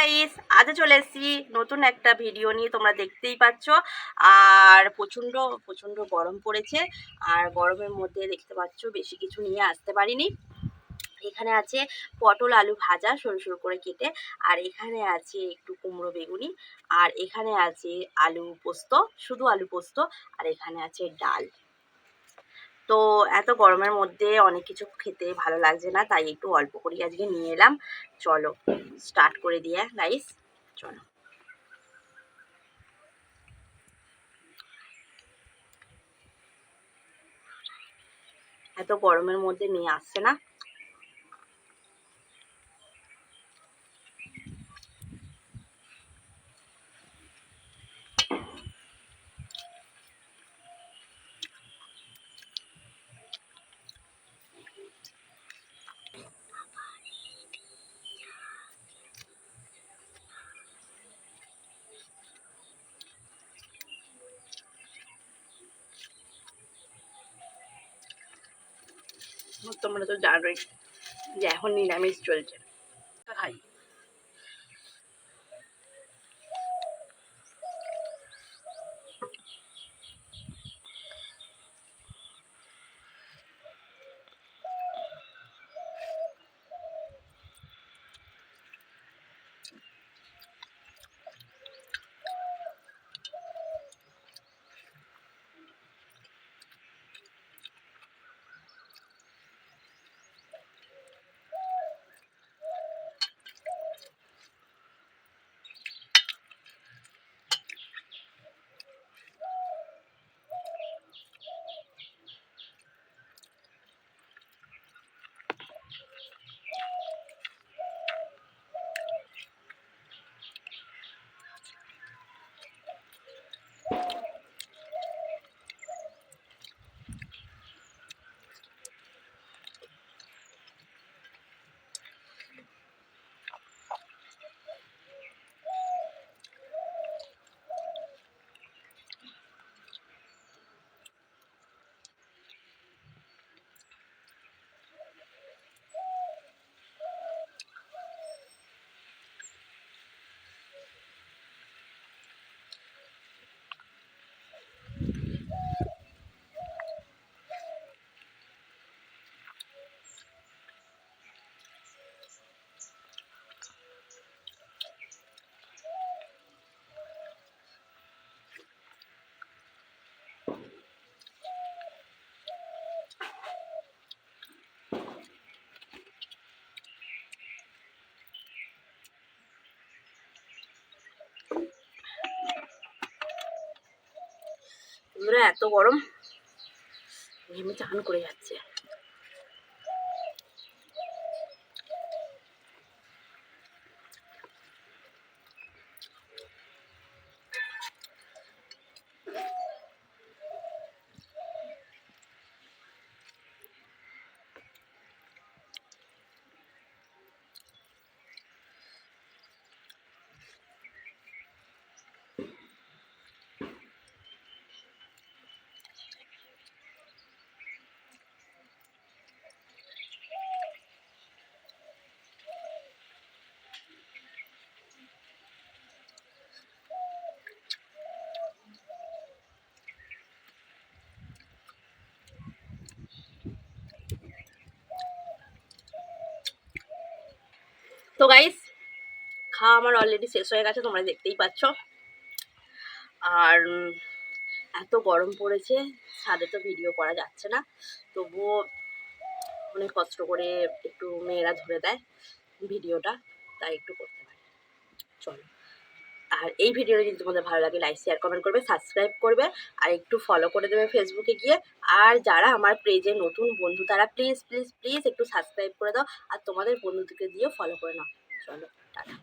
Guys আজ চলে এসেছি নতুন একটা ভিডিও নিয়ে, তোমরা দেখতেই পাচ্ছ। আর প্রচণ্ড প্রচণ্ড গরম পড়েছে, আর গরমের মধ্যে দেখতে পাচ্ছ, বেশি কিছু নিয়ে আসতে পারিনি। এখানে আছে পটল আলু ভাজা, সরু সরু করে কেটে, আর এখানে আছে একটু কুমড়ো বেগুনি, আর এখানে আছে আলু পোস্ত, শুধু আলু পোস্ত, আর এখানে আছে ডাল। তো এত গরমের মধ্যে অনেক কিছু খেতে ভালো লাগছে না, তাই একটু অল্প করি আজকে নিয়ে এলাম। চলো স্টার্ট করে দিয়ে গাইস চলো। এত গরমের মধ্যে নিয়ে আসছে না। তোমরা তো জানোই যে এখন নিরামিষ চলছে। খাই বন্ধুরা এত গরম। ঘেমে চান করে যাচ্ছে। তো গাইস খাওয়া আমার অলরেডি শেষ হয়ে গেছে, তোমরা দেখতেই পাচ্ছ। আর এত গরম পড়েছে, ছাদে তো ভিডিও করা যাচ্ছে না। তবুও অনেক কষ্ট করে একটু মেয়েরা ধরে দেয় ভিডিওটা, তাই একটু করতে পারি। চলো। আর এই ভিডিওটা যদি তোমাদের ভালো লাগে লাইক শেয়ার কমেন্ট করবে সাবস্ক্রাইব করবে আর একটু ফলো করে দেবে ফেসবুকে গিয়ে। আর যারা আমার পেজে নতুন বন্ধু, তারা প্লিজ প্লিজ প্লিজ একটু সাবস্ক্রাইব করে দাও। আর তোমাদের বন্ধুদেরকে দিয়ে ফলো করে নাও। চলো, টাটা।